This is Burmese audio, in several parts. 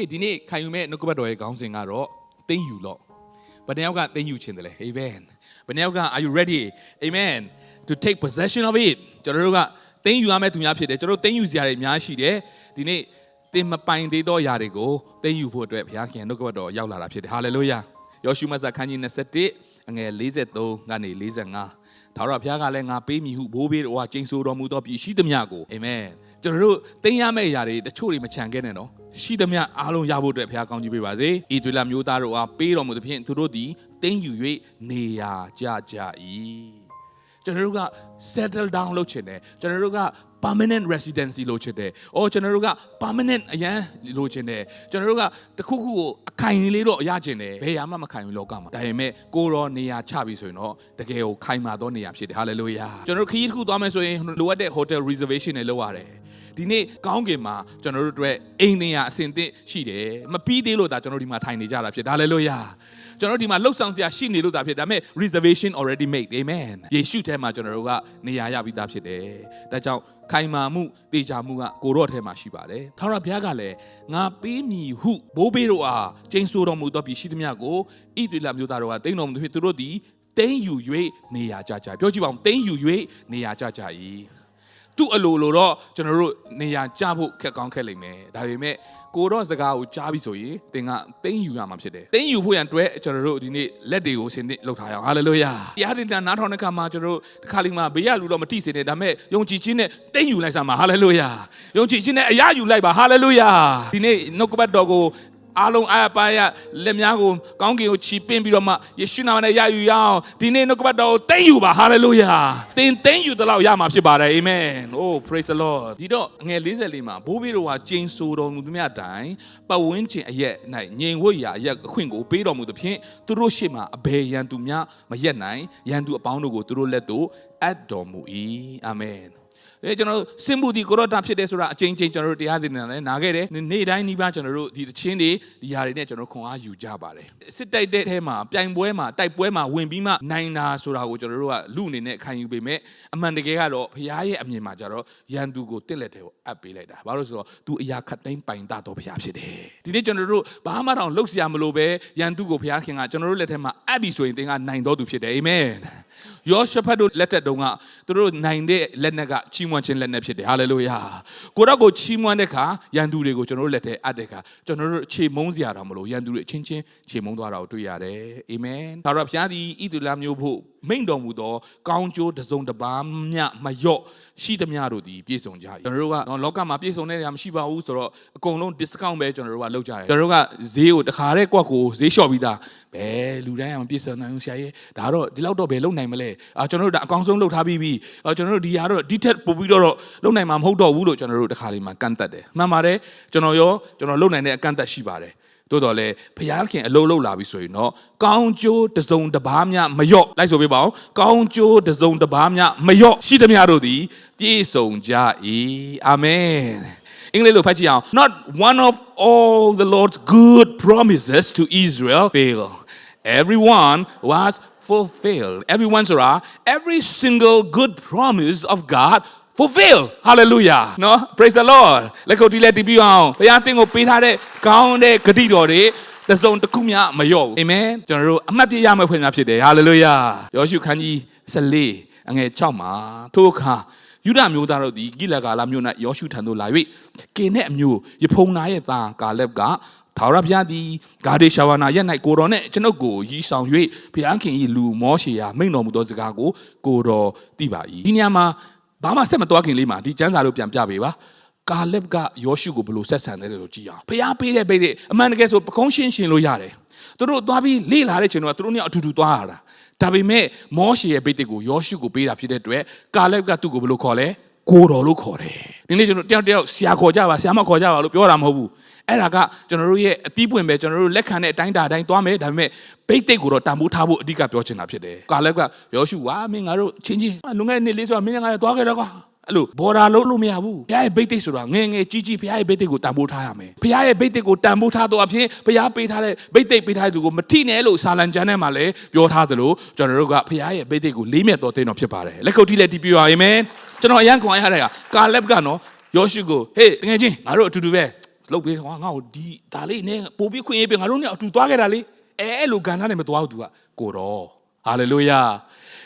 Okay ဒီနေ့ခံယူမဲ့နှုတ်ကပတ်တော်ရဲ့ခေါင်းစဉ်ကတော့တင်းယူလော့ဘယ်နှယောက်ကတင်းယူခြင်းတယ်လဲ Amen ဘယ်နှယောက်က Are you ready Amen to take possession of it ကျွန်တော်တို့ကတင်းယူရမယ့်သူများဖြစ်တယ်ကျွန်တော်တို့တင်းယူစရာတွေအများကြီးရှိတယ်ဒီနေ့တင်မပိုင်သေးသောຢာတွေကိုတင်းယူဖို့အတွက်ဘုရားခင်နှုတ်ကပတ်တော်ရောက်လာတာဖြစ်တယ် Hallelujah ယောရှုမတ်စာခန်းကြီး21အငယ်43ကနေ45ဒါတော့ဘုရားကလည်းငါပေးမည်ဟုဘိုးဘေးတော်ကကျိန်ဆိုတော်မူသောပြည်ရှိသမျှကိုအာမင် ကျွန်တော်တို့တင်းရမယ့်ຢာတွေတချို့တွေမချန်ခဲ့နဲ့နော်ရှိသမျှအားလုံးရဖို့အတွက်ဘုရားကောင်းချီးပေးပါစေဤတွေလာမျိုးသားတို့အားပေးတော်မူသဖြင့်သူတို့သည်တင်းယူ၍နေရာကြကြ၏ကျွန်တော်တို့က settle down လုပ်ချင်တယ်ကျွန်တော်တို့က permanent residency လိုချင်တယ်။အော်ကျွန်တော်တို့က permanent အရန်လိုချင်တယ်။ကျွန်တော်တို့ကတခုခုကိုအခိုင်လေးတော့ရချင်တယ်။ဘယ်ရာမှမခိုင်ဘူးလောကမှာ။ဒါပေမဲ့ကိုရောနေရာချပြီဆိုရင်တော့တကယ်ကိုခိုင်မာသောနေရာဖြစ်တယ်။ hallelujah ။ကျွန်တော်တို့ခရီးတစ်ခုသွားမယ်ဆိုရင်လိုအပ်တဲ့ hotel reservation တွေလုပ်ရတယ်။ ဒီနေ့ကောင်းကင်မှာကျွန်တော်တို့အတွက်အိမ်နေရာအဆင်သင့်ရှိတယ်။မပြီးသေးလို့ဒါကျွန်တော်ဒီမှာထိုင်နေကြတာဖြစ်တယ်။ hallelujah ။ကျွန်တော်ဒီမှာလှုပ်ဆောင်စရာရှိနေလို့ဒါဖြစ်ဒါပေမဲ့ reservation already made amen ယေရှုထဲမှာကျွန်တော်တို့ကနေရာရပြီးသားဖြစ်တယ်ဒါကြောင့်ခိုင်မာမှုတေချာမှုကကိုရော့ထဲမှာရှိပါတယ်ထာဝရဘုရားကလည်းငါပေးမည်ဟုဘိုးဘေးတို့အားကျိန်ဆိုတော်မူသောပြည်ရှိသမျှကိုဣသရေလမျိုးသားတို့ကတိမ့်တော်မူသည်ဖြစ်သူတို့သည်တင်းယူ၍နေရာကြကြပြောကြည့်ပါဦးတင်းယူ၍နေရာကြကြ၏ သူ့အလိုလိုတော့ကျွန်တော်တို့နေရာကြဖို့ခက်ကောင်းခက်လိမ့်မယ်ဒါပေမဲ့ကိုတော့စကားကိုကြားပြီဆိုရင်သင်ကတင်းယူရမှာဖြစ်တယ်တင်းယူဖို့ရန်အတွက်ကျွန်တော်တို့ဒီနေ့လက်တွေကိုဆင်သင့်လှုပ်ထားရအောင်ဟာလေလုယာတရားတင်တာနားထောင်တဲ့အခါမှာကျွန်တော်တို့တစ်ခါလေးမှဘေးရလူတော့မတိစေနဲ့ဒါပေမဲ့ယုံကြည်ခြင်းနဲ့တင်းယူလိုက်စမ်းပါဟာလေလုယာယုံကြည်ခြင်းနဲ့အရာယူလိုက်ပါဟာလေလုယာဒီနေ့နှုတ်ကပတ်တော်ကို အားလုံးအားပါရလက်များကိုကောင်းကင်ကိုချီပင်းပြီးတော့မှယေရှုနာမနဲ့ရယူရအောင်ဒီနေ့နှုတ်ကပတ်တော်ကိုတင်းယူပါဟာလေလုယာတင်းတင်းယူတဲ့လောက်ရမှာဖြစ်ပါတယ်အာမင်။ Oh praise the Lord ဒီတော့ငွေ44မှာဘိုးဘေးတော်ကကျိန်ဆိုတော်မူသမျှတိုင်ပတ်ဝန်းကျင်အရက်၌ငြိမ်ဝတ်ရာအရက်အခွင့်ကိုပေးတော်မူသဖြင့်သူတို့ရှေ့မှာအဘယ်ရန်သူများမရက်နိုင်ရန်သူအပေါင်းတို့ကိုသူတို့လက်သို့အပ်တော်မူ၏အာမင် အဲကျွန်တော်တို့စင်မှုဒီကိုရတာဖြစ်တယ်ဆိုတာအချင်းချင်းကျွန်တော်တို့တရားသင်နေတာလည်းနားခဲ့တယ်နေ့တိုင်းနှီးပါကျွန်တော်တို့ဒီသချင်းတွေဒီဟာတွေနဲ့ကျွန်တော်ခွန်အားယူကြပါတယ်စစ်တိုက်တဲ့အဲမှာပြိုင်ပွဲမှာတိုက်ပွဲမှာဝင်ပြီးမှနိုင်တာဆိုတာကိုကျွန်တော်တို့ကလူအနေနဲ့ခံယူပေမဲ့အမှန်တကယ်ကတော့ဘုရားရဲ့အမြင်မှာကြတော့ရန်သူကိုတစ်လက်တဲ့ကိုအပ်ပေးလိုက်တာဘာလို့ဆိုတော့သူအရာခတ်သိမ်းပိုင်တတ်တော်ဘုရားဖြစ်တယ်ဒီနေ့ကျွန်တော်တို့ဘာမှတော့လှုပ်ရှားမလို့ပဲရန်သူကိုဘုရားခင်ကကျွန်တော်တို့လက်ထက်မှာအပ်ပြီဆိုရင်သင်ကနိုင်တော်သူဖြစ်တယ်အာမင်ယောရှဖတ်တို့လက်ထက်တုန်းကသူတို့နိုင်တဲ့လက်နက်ကချီးမွမ်းခြင်းလက်နက်ဖြစ်တယ်ဟာလေလုယာကိုတော့ကိုချီးမွမ်းတဲ့အခါရန်သူတွေကိုကျွန်တော်တို့လက်ထဲအပ်တဲ့အခါကျွန်တော်တို့ခြေမုံစရာတော့မလို့ရန်သူတွေအချင်းချင်းခြေမုံသွားတာကိုတွေ့ရတယ်အာမင်ဒါတော့ဘုရားသည်ဣသရေလမျိုးဖို့မိန့်တော်မူသောကောင်းကျိုးတစ်စုံတစ်ပါးမျှမလျော့ရှိသမျှတို့သည်ပြည့်စုံကြ၏ကျွန်တော်တို့ကတော့လောကမှာပြည့်စုံတဲ့နေရာမရှိပါဘူးဆိုတော့အကုန်လုံး discount ပဲကျွန်တော်တို့ကလုပ်ကြတယ်ကျွန်တော်တို့ကဈေးကိုတစ်ခါတည်းကွက်ကိုဈေးလျှော့ပြီးသားဘယ်လူတိုင်းအောင်ပြည့်စုံနိုင်ဘူးဆရာကြီးဒါတော့ဒီလောက်တော့ဘယ်လုပ်နိုင်မလဲအာကျွန်တော်တို့ဒါအကောင်းဆုံးလုပ်ထားပြီးပြီအာကျွန်တော်တို့ဒီဟာတော့ detail ပို့ပြီးတော့လုပ်နိုင်မှာမဟုတ်တော့ဘူးလို့ကျွန်တော်တို့တစ်ခါလေးမှကန့်သက်တယ်မှန်ပါတယ်ကျွန်တော်ရောကျွန်တော်လုပ်နိုင်တဲ့အကန့်သက်ရှိပါတယ်တိုးတော်လဲဘုရားခင်အလုံးလုံးလာပြီဆိုရင်တော့ကောင်းကျိုးတစ်စုံတစ်ပါးများမလျော့လိုက်ဆိုပေးပါဦးကောင်းကျိုးတစ်စုံတစ်ပါးများမလျော့ရှိသမျှတို့သည်ပြည့်စုံကြ၏အာမင်အင်္ဂလိပ်လိုဖတ်ကြည့်အောင် not one of all the lord's good promises to israel fail everyone was fulfilled everyone ဆိုတာ every single good promise of god fulfill hallelujah နော် praise the lord လက်ခုပ်တီးလက်တီးပြီးအောင်ဘုရားသင်ကိုပေးထားတဲ့ကောင်းတဲ့ဂတိတော်တွေတစ်စုံတစ်ခုမျှမလျော့ဘူးအာမင်ကျွန်တော်တို့အမှတ်ပြရမယ့်ဖွင့်များဖြစ်တယ် hallelujah ယောရှုခန်းကြီး14အငယ်6မှာထိုအခါယူဒမျိုးသားတို့သည်ဂိလဂါလမြို့၌ယောရှုထံသို့လာ၍ကေနဲ့အမျိုးယဖုန်နာရဲ့သားကာလက်ကထာဝရဘုရားသည်ဂါဒေရှဝါနာရက်၌ကိုတော်နှင့်ကျွန်ုပ်ကိုရီဆောင်၍ဘုရားခင်၏လူမောရှေယာမိန့်တော်မူသောစကားကိုကိုတော်သိပါ၏ဒီနေရာမှာ ဘာမှဆက်မသွားခင်လေးမှာဒီကျမ်းစာတို့ပြန်ပြပေးပါကာလက်ကယောရှုကိုဘယ်လိုဆက်ဆံတယ်လို့ကြည့်အောင်ဘုရားပေးတဲ့ပိတ်တဲ့အမှန်တကယ်ဆိုပကုံးရှင်းရှင်းလို့ရတယ်သူတို့သွားပြီးလေ့လာတဲ့ချိန်တော့သူတို့เนี่ยအတူတူသွားရတာဒါပေမဲ့မောရှေရဲ့ပိတ်တွေကိုယောရှုကိုပေးတာဖြစ်တဲ့အတွက်ကာလက်ကသူ့ကိုဘယ်လိုခေါ်လဲ ကိုတော်လို့ခေါ်တယ်ဒီနေ့ကျွန်တော်တယောက်တယောက်ဆရာခေါ်ကြပါဆရာမခေါ်ကြပါလို့ပြောတာမဟုတ်ဘူးအဲ့ဒါကကျွန်တော်တို့ရဲ့အသီးပွင့်ပဲကျွန်တော်တို့လက်ခံတဲ့အတိုင်းတာအတိုင်းသွားမယ်ဒါပေမဲ့ဘိတ်တိတ်ကိုတော့တန်ဖိုးထားဖို့အဓိကပြောချင်တာဖြစ်တယ်ကာလက်ကယောရှုဝါမင်းငါတို့ချင်းချင်းလွန်ခဲ့တဲ့နေ့လေးဆိုတာမင်းငါတို့သွားခဲ့တော့ကွာအဲ့လိုဘော်ဒါလုံးလို့မရဘူးဘုရားရဲ့ဘိတ်တိတ်ဆိုတာငယ်ငယ်ကြီးကြီးဘုရားရဲ့ဘိတ်တိတ်ကိုတန်ဖိုးထားရမယ်ဘုရားရဲ့ဘိတ်တိတ်ကိုတန်ဖိုးထားတော့အဖြစ်ဘုရားပေးထားတဲ့ဘိတ်တိတ်ပေးထားတဲ့သူကိုမထိနဲ့လို့စာလံကျမ်းထဲမှာလည်းပြောထားသလိုကျွန်တော်တို့ကဘုရားရဲ့ဘိတ်တိတ်ကိုလေးမြတ်တော်တဲ့တော်ဖြစ်ပါတယ်လက်ခုပ်တီးလက်တီးပြရရင်မယ် ကျွန်တော်အရန်ခွန်အားရတဲ့ကာလက်ကနော်ယောရှုကိုဟေးတကယ်ချင်းငါတို့အတူတူပဲလုပ်ပေးဟောငါ့ကိုဒီဒါလေးနဲ့ပို့ပြီးခွင့်ရေးပေးငါတို့နဲ့အတူသွားခဲ့တာလေအဲအဲ့လိုကဏ္ဍနဲ့မသွားဘူးသူကကိုတော့ဟာလေလုယာ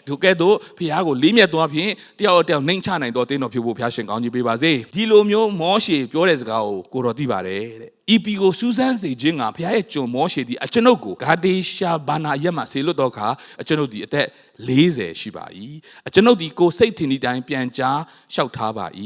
သူကဲ့သို့ဖခင်ကိုလေးမြတ်သွားဖြင့်တယောက်တယောက်နှိမ်ချနိုင်တော့တင်းတော်ဖြို့ဖို့ဖခင်ရှင်ကောင်းကြီးပေးပါစေဒီလိုမျိုးမောရှေပြောတဲ့စကားကိုကိုတော်သိပါတယ်တဲ့ဤပီကိုစူးစမ်းစေခြင်းကဖခင်ရဲ့ကျွန်မောရှေသည်အကျွန်ုပ်ကိုဂါဒေရှာဘာနာရက်မှဆေလွတ်တော့ခါအကျွန်ုပ်ဒီအသက်40ရှိပါ၏အကျွန်ုပ်ဒီကိုစိတ်ထင်ဒီတိုင်းပြန်ကြားလျှောက်ထားပါ၏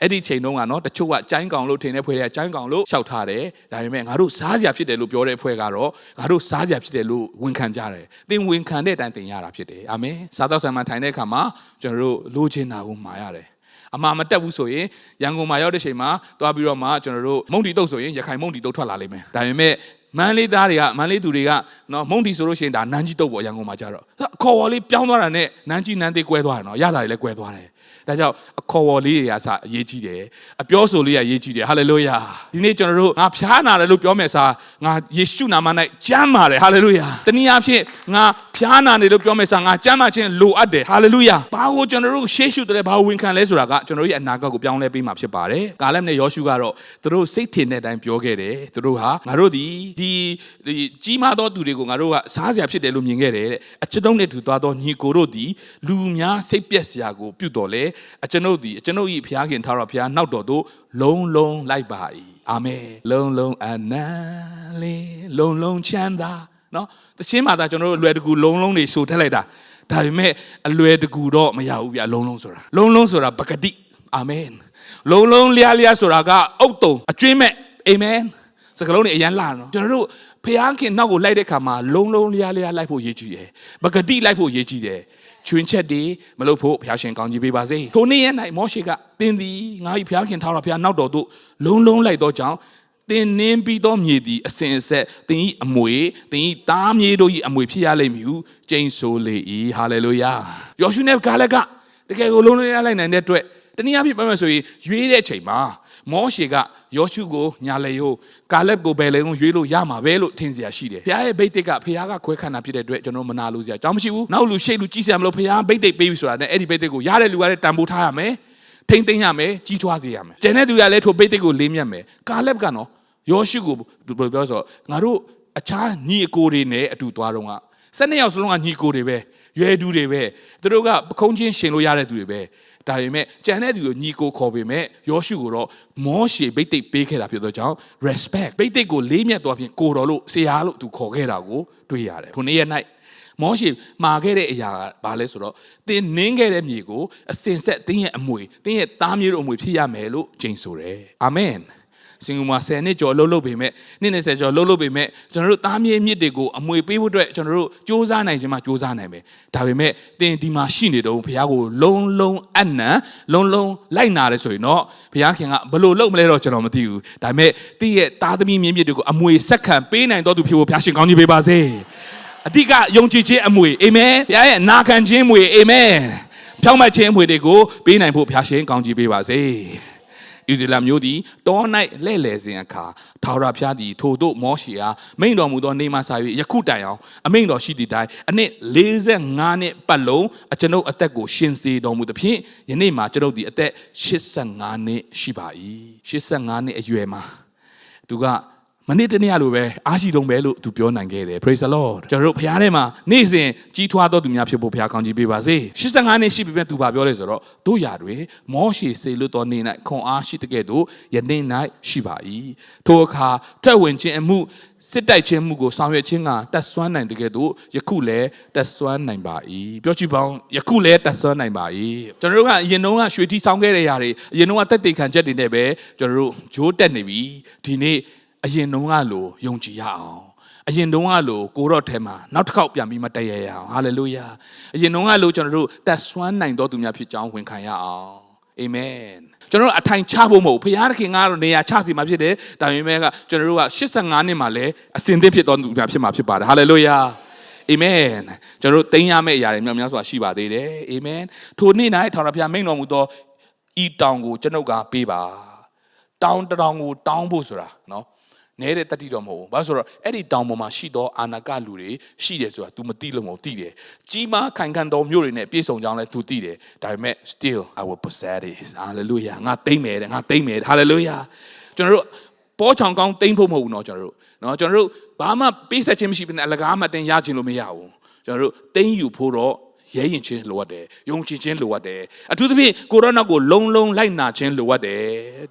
အဲ့ဒီချိန်တုန်းကနော်တချို့ကကြိုင်းကောင်လို့ထင်တဲ့ဖွဲ့တဲ့ကြိုင်းကောင်လို့လျှောက်ထားတယ်ဒါပေမဲ့ငါတို့စားစရာဖြစ်တယ်လို့ပြောတဲ့ဖွဲ့ကတော့ငါတို့စားစရာဖြစ်တယ်လို့ဝန်ခံကြတယ်သင်ဝန်ခံတဲ့အတိုင်းသင်ရတာဖြစ်တယ်အာမင်စားတော့ဆံမှာထိုင်တဲ့အခါမှာကျွန်တော်တို့လိုချင်တာကိုမှာရတယ် အမှားမတက်ဘူးဆိုရင်ရန်ကုန်မှာရောက်တဲ့ချိန်မှာတွားပြီးတော့မှကျွန်တော်တို့မုံတီတုတ်ဆိုရင်ရခိုင်မုံတီတုတ်ထွက်လာလိမ့်မယ်ဒါပေမဲ့မန်းလေးသားတွေကမန်းလေးသူတွေကနော်မုံတီဆိုလို့ရှိရင်ဒါနန်းကြီးတုတ်ပေါ့ရန်ကုန်မှာကြတော့အခေါ်ဝေါ်လေးပြောင်းသွားတာနဲ့နန်းကြီးနန်းသေးကွဲသွားတယ်နော်ရတာတွေလည်းကွဲသွားတယ် ဒါကြောင့်အခေါ်ဝေါ်လေးတွေကစအရေးကြီးတယ်အပြောဆိုလေးကအရေးကြီးတယ်ဟာလေလုယာဒီနေ့ကျွန်တော်တို့ငါဖျားနာတယ်လို့ပြောမယ်စားငါယေရှုနာမ၌ကျမ်းပါတယ်ဟာလေလုယာတနည်းအားဖြင့်ငါဖျားနာတယ်လို့ပြောမယ်စားငါကျမ်းမာခြင်းလိုအပ်တယ်ဟာလေလုယာဘာကိုကျွန်တော်တို့ရှေးရှုတယ်ဘာကိုဝန်ခံလဲဆိုတာကကျွန်တော်တို့ရဲ့အနာဂတ်ကိုပြောင်းလဲပေးမှာဖြစ်ပါတယ်ကာလက်နဲ့ယောရှုကတော့သူတို့စိတ်ထင်တဲ့အတိုင်းပြောခဲ့တယ်သူတို့ဟာငါတို့ဒီဒီဒီကြီးမားသောသူတွေကိုငါတို့ကစားစရာဖြစ်တယ်လို့မြင်ခဲ့တယ်တဲ့အကျွန်ုပ်နဲ့ထူသွားသောညီကိုတို့ဒီလူများစိတ်ပျက်စရာကိုပြုတော်လဲအကျွန်ုပ်ဒီအကျွန်ုပ်၏ဘုရားခင်ထားတော်ဘုရားနောက်တော်သို့လုံးလုံးလိုက်ပါ၏အာမင်လုံးလုံးအနန္လေးလုံးလုံးချမ်းသာနော်တခြင်းမှာဒါကျွန်တော်တို့အလွယ်တကူလုံးလုံးတွေဆိုထက်လိုက်တာဒါပေမဲ့အလွယ်တကူတော့မရဘူးဗျလုံးလုံးဆိုတာလုံးလုံးဆိုတာပကတိအာမင်လုံးလုံးလျားလျားဆိုတာကအုတ်တုံအကျွင်းမဲ့အာမင်စကလုံးတွေအရန်လာနော်ကျွန်တော်တို့ဖျားခင်နောက်ကိုလိုက်တဲ့ခါမှာလုံးလုံးလျားလျားလိုက်ဖို့ရည်ကြည်တယ်ပကတိလိုက်ဖို့ရည်ကြည်တယ် ချွင်ချက်တွေမလုပ်ဖို့ဘုရားရှင်ကောင်းကြီးပေးပါစေထိုနေ့ရက်၌မောရှေကတင်းသည်ငါ၏ဘုရားခင်ထားတော်ဘုရားနောက်တော်သို့လုံးလုံးလိုက်သောကြောင့်တင်နင်းပြီးသောမြေသည်အစဉ်အဆက်တင်ဤအမွေတင်ဤသားမြေတို့၏အမွေဖြစ်ရလိမ့်မည်ဟုကျိန်ဆိုလေ၏ဟာလေလုယာယောရှုနဲ့ကာလက်ကတကယ်ကိုလုံးလုံးလိုက်နိုင်တဲ့အတွက်တနည်းအားဖြင့်ပြောမယ်ဆိုရင်ရွေးတဲ့ချိန်မှာ မောရှေကယောရှုကိုညာလေယိုကာလက်ကိုဘယ်လေကိုရွေးလို့ရမှာပဲလို့ထင်စရာရှိတယ်။ဘုရားရဲ့ဗိတ်တိတ်ကဘုရားကခွဲခန္ဓာဖြစ်တဲ့အတွက်ကျွန်တော်မနာလို့စရာအကြောင်းမရှိဘူး။နောက်လူရှိလူကြည့်စရာမလိုဘုရားဗိတ်တိတ်ပေးပြီဆိုတာနဲ့အဲ့ဒီဗိတ်တိတ်ကိုရတဲ့လူကလည်းတန်ဖိုးထားရမယ်။ထိမ့်သိမ့်ရမယ်ကြီးထွားစေရမယ်။ကျန်တဲ့သူကလည်းထိုဗိတ်တိတ်ကိုလေးမြတ်မယ်။ကာလက်ကနော်ယောရှုကိုဘယ်လိုပြောဆိုငါတို့အခြားညီအကိုတွေနဲ့အတူသွားတော့က၁၂ယောက်စလုံးကညီကိုတွေပဲရွယ်တူတွေပဲသူတို့ကပခုံးချင်းရှင်လို့ရတဲ့သူတွေပဲ ဒါပေမဲ့ကြံတဲ့သူကိုညီကိုခေါ်ပေမဲ့ယောရှုကိုတော့မောရှေဗိတ်တိတ်ပေးခဲ့တာဖြစ်သောကြောင့် respect ဗိတ်တိတ်ကိုလေးမြတ်သွားဖြင့်ကိုတော်လို့ဆရာလို့သူခေါ်ခဲ့တာကိုတွေ့ရတယ်ခုနေ့ရက်၌မောရှေမှာခဲ့တဲ့အရာကဘာလဲဆိုတော့တင်းနင်းခဲ့တဲ့မြေကိုအစင်ဆက်တင်းရဲ့အမွေတင်းရဲ့သားမြေတို့အမွေဖြစ်ရမယ်လို့ကျိန်ဆိုတယ်အာမင် စင်ကူမှာ10နှစ်ကျော်လှုပ်လှုပ်ပေမဲ့နှစ်20ကျော်လှုပ်လှုပ်ပေမဲ့ကျွန်တော်တို့သားမြေမြစ်တွေကိုအမွေပေးဖို့အတွက်ကျွန်တော်တို့စူးစမ်းနိုင်ခြင်းမှစူးစမ်းနိုင်မယ်ဒါပေမဲ့သင်ဒီမှာရှိနေတော့ဘုရားကိုလုံးလုံးအနံလုံးလုံးလိုက်နာတယ်ဆိုရင်တော့ဘုရားခင်ကဘလို့လုပ်မလဲတော့ကျွန်တော်မသိဘူးဒါပေမဲ့သင်ရဲ့သားသမီးမြေမြစ်တွေကိုအမွေဆက်ခံပေးနိုင်တော်သူဖြစ်ဖို့ဘုရားရှင်ကောင်းကြီးပေးပါစေအဓိကယုံကြည်ခြင်းအမွေအာမင်ဘုရားရဲ့နာခံခြင်းအမွေအာမင်ဖြောင့်မတ်ခြင်းအမွေတွေကိုပေးနိုင်ဖို့ဘုရားရှင်ကောင်းကြီးပေးပါစေ။ ဣသရေလမျိုးသည်တော၌လဲ့လေစဉ်အခါထာဝရဘုရားသည်ထိုတို့မောရှေအားမိန့်တော်မူသောနေမှစာ၍ယခုတိုင်အောင်အမိန့်တော်ရှိသည့်တိုင်အနှစ်45နှစ်ပတ်လုံးအကျွန်ုပ်အသက်ကိုရှင်စေတော်မူသဖြင့်ယနေ့မှာကျွန်ုပ်သည်အသက်85နှစ်ရှိပါ၏85နှစ်အရွယ်မှာသူက မနေ့တနေ့လိုပဲအားရှိတုံးပဲလို့သူပြောနိုင်ခဲ့တယ် praise the lord ကျွန်တော်တို့ဘုရားထဲမှာနေ့စဉ်ကြီးထွားတော်သူများဖြစ်ဖို့ဘုရားကောင်းကြီးပေးပါစေ85နှစ်ရှိပြီပဲသူဘာပြောလဲဆိုတော့တို့ရာတွေမောရှေစေလွတ်တော်နေ၌ခွန်အားရှိတဲ့ကဲ့သို့ယနေ့၌ရှိပါ၏ထိုအခါထွက်ဝင်ခြင်းအမှုစစ်တိုက်ခြင်းမှုကိုဆောင်ရွက်ခြင်းကတက်ဆွမ်းနိုင်တဲ့ကဲ့သို့ယခုလည်းတက်ဆွမ်းနိုင်ပါ၏ပြောကြည့်ပါဦးယခုလည်းတက်ဆွမ်းနိုင်ပါ၏ကျွန်တော်တို့ကအရင်တုန်းကရွှေထီဆောင်ခဲ့တဲ့ຢာတွေအရင်တုန်းကတက်တေခံချက်တွေနဲ့ပဲကျွန်တော်တို့ဂျိုးတက်နေပြီဒီနေ့ အရင်တုန်းကလိုယုံကြည်ရအောင်အရင်တုန်းကလိုကိုရော့ထဲမှာနောက်တစ်ခေါက်ပြန်ပြီးမတည့်ရရအောင်ဟာလေလုယာအရင်တုန်းကလိုကျွန်တော်တို့တက်ဆွမ်းနိုင်တော်သူများဖြစ်ကြောင်းဝန်ခံရအောင်အာမင်ကျွန်တော်တို့အထိုင်ချဖို့မဟုတ်ဘုရားသခင်ကတော့နေရာချစီမှာဖြစ်တယ်ဒါပေမဲ့ကကျွန်တော်တို့က85နှစ်မှာလည်းအစဉ်သစ်ဖြစ်တော်သူများဖြစ်မှာဖြစ်ပါတယ်ဟာလေလုယာအာမင်ကျွန်တော်တို့တင်ရမယ့်အရာတွေများများစွာရှိပါသေးတယ်အာမင်ထိုနေ့၌ထာဝရဘုရားမိန့်တော်မူသောဤတောင်ကိုကျွန်ုပ်ကပေးပါတောင်တစ်တောင်ကိုတောင်းဖို့ဆိုတာနော် နဲတဲ့တတိတော့မဟုတ်ဘူး။ဘာလို့ဆိုတော့အဲ့ဒီတောင်ပေါ်မှာရှိသောအာနာကလူတွေရှိတယ်ဆိုတာ तू မသိလို့မဟုတ်သိတယ်။ကြီးမားခိုင်ခံတော်မျိုးတွေနဲ့ပြည့်စုံကြောင်းလဲ तू သိတယ်။ဒါပေမဲ့ still I will possess it. Hallelujah. ငါသိမ့်မယ်တဲ့ငါသိမ့်မယ်တဲ့ Hallelujah. ကျွန်တော်တို့ ပေါ်ချောင်ကောင်းတိမ့်ဖို့မဟုတ်ဘူးเนาะကျွန်တော်တို့เนาะကျွန်တော်တို့ဘာမှပေးဆက်ခြင်းမရှိဘဲနဲ့အလကားမှတင်ရခြင်းလို့မရဘူးကျွန်တော်တို့တိမ့်ယူဖို့တော့ ရဲရင်ချင်းလိုအပ်တယ်ယုံကြည်ခြင်းလိုအပ်တယ်အထူးသဖြင့်ကိုရောနောက်ကိုလုံလုံလိုက်နာခြင်းလိုအပ်တယ်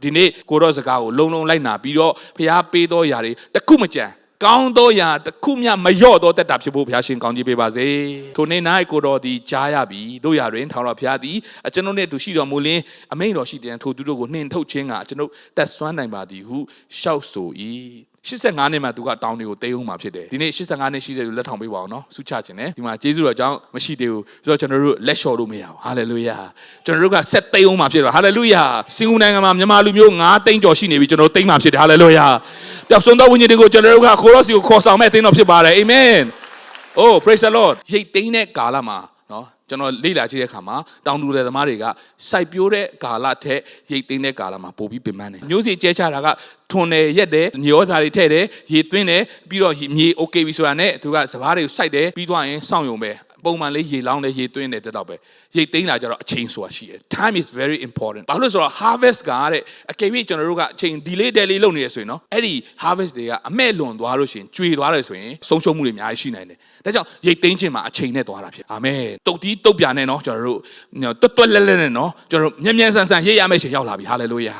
ဒီနေ့ကိုရောစကားကိုလုံလုံလိုက်နာပြီးတော့ဖျားပေးသောຢာတွေတခုမကြံကောင်းသောရာတစ်ခုမျှမလျော့သောတက်တာဖြစ်ဖို့ဘုရားရှင်ကောင်းကြီးပေးပါစေ။ထိုနေ့၌ကိုတော်သည်ကြားရပြီ။တို့ရာတွင်ထာဝရဘုရားသည်အကျွန်ုပ်နှင့်အတူရှိတော်မူလင်းအမိန်တော်ရှိတဲ့ထိုသူတို့ကိုနှင်ထုတ်ခြင်းကအကျွန်ုပ်တက်ဆွမ်းနိုင်ပါသည်ဟုရှောက်ဆို၏ 85နှစ်မှသူကတောင်းတွေကိုတေးအောင်မှာဖြစ်တယ်ဒီနေ့85နှစ်ရှိတဲ့လူလက်ထောင်ပေးပါအောင်နော်ဆုချခြင်းနဲ့ဒီမှာကျေးဇူးတော်ကြောင့်မရှိသေးဘူးဆိုတော့ကျွန်တော်တို့လက်လျှော်လို့မရဘူးဟာလေလုယာကျွန်တော်တို့ကဆက်သိမ်းအောင်မှာဖြစ်တယ်ဟာလေလုယာစင်ကူနိုင်ငံမှာမြန်မာလူမျိုး9သိန်းကျော်ရှိနေပြီကျွန်တော်တို့သိမ်းမှာဖြစ်တယ်ဟာလေလုယာပျောက်ဆုံးသောဝိညာဉ်တွေကိုကျွန်တော်တို့ကခိုးရောစီကိုခေါ်ဆောင်မဲ့သိန်းတော်ဖြစ်ပါတယ်အာမင် Oh praise the Lord ရိတ်သိမ်းတဲ့ကာလမှာနော် ကျွန်တော်လေ့လာကြည့်တဲ့အခါမှာတောင်တူတဲ့သမားတွေကစိုက်ပျိုးတဲ့ကာလထက်ရိတ်သိမ်းတဲ့ကာလမှာပိုပြီးပင်ပန်းတယ်မျိုးစီကျဲချတာကထွန်တယ်ရက်တယ်ညောစာတွေထည့်တယ်ရေသွင်းတယ်ပြီးတော့မြေ okay ပြီဆိုတာနဲ့သူကစပားတွေကိုစိုက်တယ်ပြီးသွားရင်စောင့်ယုံပဲ ပုံမှန်လေးရေလောင်းတယ်ရေသွင်းတယ်တက်တော့ပဲရိတ်သိမ်းလာကြတော့အချိန်ဆိုတာရှိတယ် time is very important ဘာလို့လဲဆိုတော့ harvest ကတဲ့အကယ်၍ကျွန်တော်တို့ကအချိန် delay delay လုပ်နေရဆိုရင်နော်အဲ့ဒီ harvest တွေကအမဲ့လွန်သွားလို့ရှိရင်ကျွေသွားတယ်ဆိုရင်ဆုံးရှုံးမှုတွေအများကြီးရှိနိုင်တယ်ဒါကြောင့်ရိတ်သိမ်းခြင်းမှာအချိန်နဲ့သွားတာဖြစ်အာမင်တုတ်တီးတုတ်ပြနဲ့နော်ကျွန်တော်တို့တွတ်တွတ်လဲလဲနဲ့နော်ကျွန်တော်တို့မြန်မြန်ဆန်ဆန်ရိတ်ရမယ့်ချိန်ရောက်လာပြီ hallelujah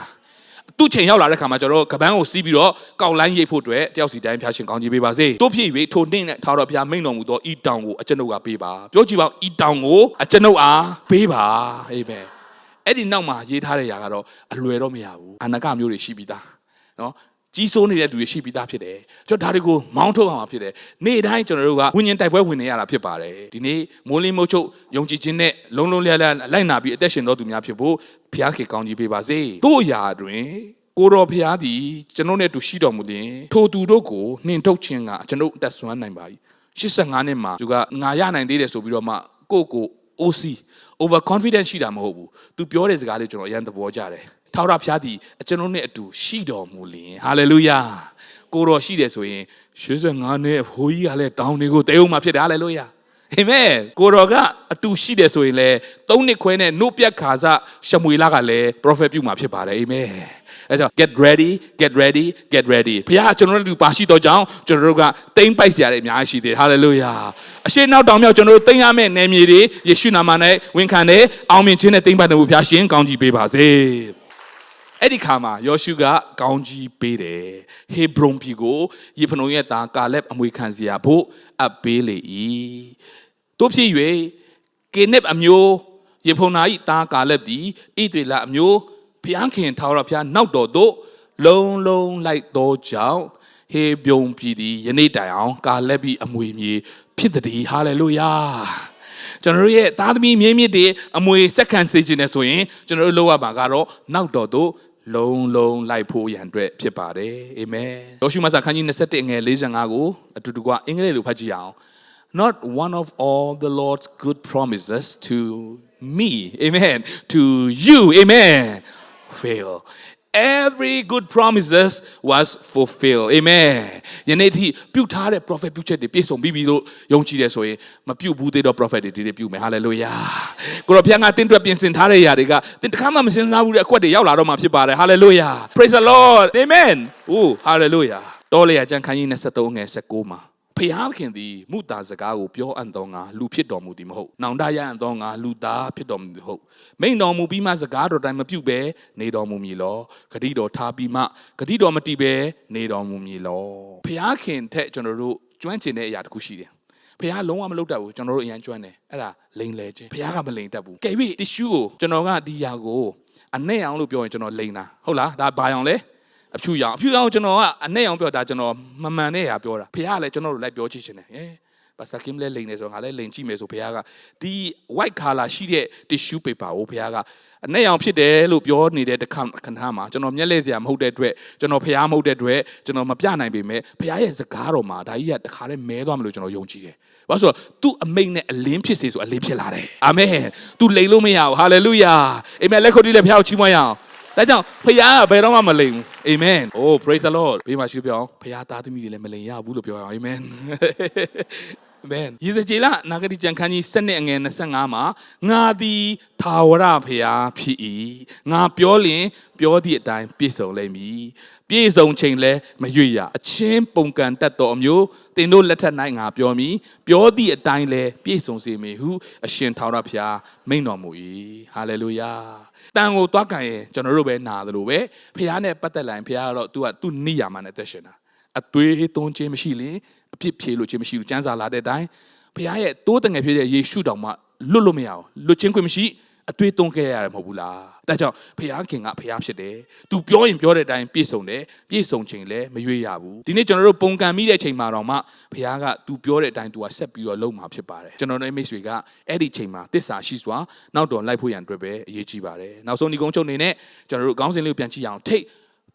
သူ့ချိန်ရောက်လာတဲ့ခါမှာကျွန်တော်တို့ကပန်းကိုစီးပြီးတော့ကောက်လိုင်းရိတ်ဖို့အတွက်တယောက်စီတိုင်းဖျားရှင်ကောင်းကြီးပေးပါစေတို့ဖြစ်၍ထိုနှင့်နဲ့ထာဝရဘုရားမိန့်တော်မူသောဤတောင်ကိုအကျွန်ုပ်ကပေးပါပြောကြည့်ပါဦးဤတောင်ကိုအကျွန်ုပ်အားပေးပါအာမင်အဲ့ဒီနောက်မှာရေးထားတဲ့ຢာကတော့အလွယ်တော့မရဘူးအနာကမျိုးတွေရှိပြီးသားနော် ကြီးစိုးနေတဲ့သူတွေရှိပြီးသားဖြစ်တယ်ကျွန်တော်ဒါတွေကိုမောင်းထုတ်အောင်ဖြစ်တယ်နေ့တိုင်းကျွန်တော်တို့ကဝิญဉ်တိုက်ပွဲဝင်နေရတာဖြစ်ပါတယ်ဒီနေ့မိုးလင်းမိုးချုပ်ယုံကြည်ခြင်းနဲ့လုံးလုံးလျားလျားလိုက်နာပြီးအသက်ရှင်တော်သူများဖြစ်ဖို့ဘုရားခေကောင်းကြီးပေးပါစေတို့ရာတွင်ကိုတော်ဖျားသည်ကျွန်ုပ်နဲ့အတူရှိတော်မူသည်ထိုသူတို့ကိုနှင်ထုတ်ခြင်းကကျွန်ုပ်တက်ဆွမ်းနိုင်ပါ၏85နှစ်မှာသူကငါရနိုင်သေးတယ်ဆိုပြီးတော့မှကိုယ့်ကို OC over confident ရှိတာမဟုတ်ဘူးသူပြောတဲ့စကားလေးကျွန်တော်အရင်သဘောကျတယ် ထာဝရဘုရားသည်ကျွန်ုပ်နဲ့အတူရှိတော်မူလင်ဟာလေလုယာကိုတော်ရှိတယ်ဆိုရင်85နှစ်ဘိုးကြီးကလည်းတောင်းတွေကိုတဲအောင်မှာဖြစ်တယ်ဟာလေလုယာအာမင်ကိုတော်ကအတူရှိတယ်ဆိုရင်လေသုံးနှစ်ခွဲနဲ့နှုတ်ပြတ်ခါစရှမွေလာကလည်း prophet ပြုမှာဖြစ်ပါတယ်အာမင်အဲကြောင့် get ready get ready get ready ဘုရားကျွန်တော်တို့အတူပါရှိတော့ကြောင်းကျွန်တော်တို့ကတိမ့်ပိုက်စရာတွေအများကြီးရှိသေးတယ် hallelujah အရှိနောက်တောင်မြောက်ကျွန်တော်တို့တိမ့်ရမယ့်နယ်မြေတွေယေရှုနာမ၌ဝန်ခံတယ်အောင်မြင်ခြင်းနဲ့တိမ့်ပိုက်တယ်ဘုရားရှင်ကောင်းကြီးပေးပါစေ အဲ့ဒီခါမှာယောရှုကကောင်းကြီးပေးတယ်ဟေဘရုန်ပြည်ကိုယေဖနုန်ရဲ့သားကာလက်အမွေခံစရာဖို့အပ်ပေးလေ၏တို့ဖြစ်၍ကေနက်အမျိုးယေဖုန်နာ၏သားကာလက်သည်ဣသရေလအမျိုးဘုရားခင်ထာဝရဘုရားနောက်တော်သို့လုံလုံလိုက်သောကြောင့်ဟေဘရုန်ပြည်သည်ယနေ့တိုင်အောင်ကာလက်ပြီးအမွေမြေဖြစ်သည်ဟာလေလုယာကျွန်တော်တို့ရဲ့သားသမီးမြင်းမြစ်တွေအမွေစက္ကန့်စေခြင်းနဲ့ဆိုရင်ကျွန်တော်တို့လောက်ရပါကတော့နောက်တော်သို့ လုံလုံလိုက်ဖို့ရန်အတွက်ဖြစ်ပါတယ်အာမင်ယောရှုမဆာခန်းကြီး21ငယ်45ကိုအတူတူကအင်္ဂလိပ်လိုဖတ်ကြည့်အောင် not one of all the lord's good promises to me amen to you amen fail Every good promises was fulfilled amen ယနေ့ထိပြုထားတဲ့ prophet ပြုချက်တွေပြည့်စုံပြီးပြီလို့ယုံကြည်တယ်ဆိုရင်မပြုဘူးသေးတော့ prophet တွေဒီနေ့ပြုမယ် hallelujah ကိုရောဘုရားကတင်းတွက်ပြင်ဆင်ထားတဲ့ຢာတွေကတင်းတစ်ခါမှမစင်စားဘူးတဲ့အကွက်တွေရောက်လာတော့မှဖြစ်ပါတယ် hallelujah praise the lord amen အိုး hallelujah တော်လေအကျမ်းခန်းကြီး23ငယ်19မှာ ဖျားခင်သည်မုတာစကားကိုပြောအပ်တော်ငါလူဖြစ်တော်မူသည်မဟုတ်နောင်တရအပ်တော်ငါလူသားဖြစ်တော်မူသည်မဟုတ်မိန်တော်မူပြီးမှစကားတော်တိုင်းမပြုတ်ပဲနေတော်မူမည်လောဂတိတော်ထားပြီးမှဂတိတော်မတည်ပဲနေတော်မူမည်လောဖျားခင်ထက်ကျွန်တော်တို့ကျွမ်းကျင်တဲ့အရာတစ်ခုရှိတယ်ဖះလုံးဝမလုပ်တတ်ဘူးကျွန်တော်တို့အရန်ကျွမ်းတယ်အဲ့ဒါလိန်လဲခြင်းဖះကမလိန်တတ်ဘူးကဲပြီတီရှူးကိုကျွန်တော်ကဒီຢာကိုအနဲ့အောင်လို့ပြောရင်ကျွန်တော်လိန်တာဟုတ်လားဒါဘာအောင်လဲ အဖြူရောင်အဖြူရောင်ကျွန်တော်ကအနဲ့အောင်ပြောတာကျွန်တော်မမှန်တဲ့ຢာပြောတာဖះကလည်းကျွန်တော်တို့လိုက်ပြောချင်တယ်ဟဲ့ပါစကင်လဲလိန်နေဆိုတော့ငါလည်းလိန်ကြည့်မယ်ဆိုဖះကဒီ white color ရှိတဲ့ tissue paper ကိုဖះကအနဲ့အောင်ဖြစ်တယ်လို့ပြောနေတဲ့တစ်ခါခဏမှာကျွန်တော်မျက်လဲစရာမဟုတ်တဲ့အတွက်ကျွန်တော်ဖះမဟုတ်တဲ့အတွက်ကျွန်တော်မပြနိုင်ပေမဲ့ဖះရဲ့စကားတော်မှာဒါကြီးကတခါလဲမဲသွားမလို့ကျွန်တော်ယုံကြည်တယ်ဘာလို့ဆိုတော့ तू အမိတ်နဲ့အလင်းဖြစ်စေဆိုအလင်းဖြစ်လာတယ်အာမင် तू လိန်လို့မရဘူးဟာလေလုယာအာမင်လက်ခုပ်တီးလက်ဖះကိုချီးမွမ်းရအောင် ဒါကြောင့်ဖခင်ကဘယ်တော့မှမလိမ်ဘူးအာမင် oh praise the lord ဘေးမှာရှိပြောအောင်ဖခင်သားသမီးတွေလည်းမလိမ်ရဘူးလို့ပြောရအောင်အာမင်အမင်ယေဇကျေလနာဂတိကျမ်းခန်းကြီး7အငယ်25မှာငါသည်သာဝရဖျားဖြစ်၏ငါပြောလင်ပြောသည့်အတိုင်းပြည့်စုံလိမ့်မည်ပြည့်စုံချိန်လဲမရွေ့ရအချင်းပုံကံတတ်တော်အမျိုးတင်တို့လက်ထက်၌ငါပြောမည်ပြောသည့်အတိုင်းလဲပြည့်စုံစေမည်ဟုအရှင်သာဝရဖျားမိန့်တော်မူ၏ဟာလေလုယာ တန်ကိုတွားကန်ရင်ကျွန်တော်တို့ပဲနာသလိုပဲဖျားနဲ့ပတ်သက်လာရင်ဖျားကတော့ तू ကသူ့နိယာမနဲ့သက်ရှင်တာအသွေးသွန်းခြင်းမရှိရင်အပြစ်ဖြေလို့ခြင်းမရှိဘူးစံစာလာတဲ့အတိုင်းဘုရားရဲ့တိုးတငယ်ဖြစ်တဲ့ယေရှုတောင်မှလွတ်လို့မရအောင်လွတ်ချင်းခွင့်မရှိ အသွေးသွင်းခဲ့ရတယ်မဟုတ်ဘူးလားဒါကြောင့်ဘုရားခင်ကဘုရားဖြစ်တယ်သူပြောရင်ပြောတဲ့အတိုင်းပြည့်စုံတယ်ပြည့်စုံချိန်လည်းမရွေ့ရဘူးဒီနေ့ကျွန်တော်တို့ပုံကံမိတဲ့ချိန်မှာတော့မှဘုရားကသူပြောတဲ့အတိုင်းသူကဆက်ပြီးတော့လုပ်မှာဖြစ်ပါတယ်ကျွန်တော်တို့မိတ်ဆွေကအဲ့ဒီချိန်မှာတစ္ဆာရှိစွာနောက်တော်လိုက်ဖို့ရန်အတွက်ပဲအရေးကြီးပါတယ်နောက်ဆုံးဒီကုန်းချုပ်အနေနဲ့ကျွန်တော်တို့ခေါင်းစဉ်လေးကိုပြန်ကြည့်အောင် take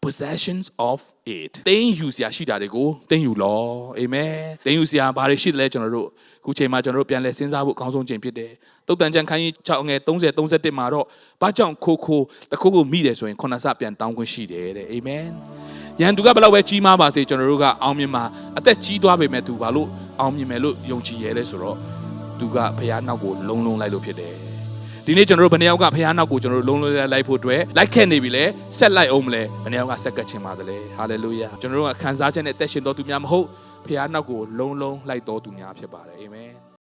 possessions of it တင်းယူစရာရှိတာတွေကိုတင်းယူလောအာမင်တင်းယူစရာဘာတွေရှိတယ်လဲကျွန်တော်တို့အခုချိန်မှာကျွန်တော်တို့ပြန်လဲစဉ်းစားဖို့အကောင်းဆုံးချိန်ဖြစ်တယ်တုတ်တန်ချန်ခန်းကြီး6ငယ်30 31မှာတော့ဘာကြောင့်ခိုးခိုးတခုခုမိတယ်ဆိုရင်ခုနစပြန်တောင်းခွင့်ရှိတယ်တဲ့အာမင်ရန်သူကဘယ်လောက်ပဲကြီးမားပါစေကျွန်တော်တို့ကအောင်မြင်မှာအသက်ကြီးသွားပေမဲ့သူဘာလို့အောင်မြင်မယ်လို့ယုံကြည်ရဲလဲဆိုတော့သူကဖះနောက်ကိုလုံလုံလိုက်လို့ဖြစ်တယ် ဒီနေ့ကျွန်တော်တို့ဘယ်နှယောက်ကဖះနောက်ကိုကျွန်တော်တို့လုံးလုံးလေးလိုက်ဖို့အတွက်လိုက်ခဲ့နေပြီလဲဆက်လိုက်အောင်မလဲဘယ်နှယောက်ကဆက်ကပ်ချင်ပါသလဲဟာလေလုယာကျွန်တော်တို့ကခံစားချက်နဲ့တက်ရှင်တော်သူများမဟုတ်ဖះနောက်ကိုလုံးလုံးလိုက်တော်သူများဖြစ်ပါတယ်အာမင်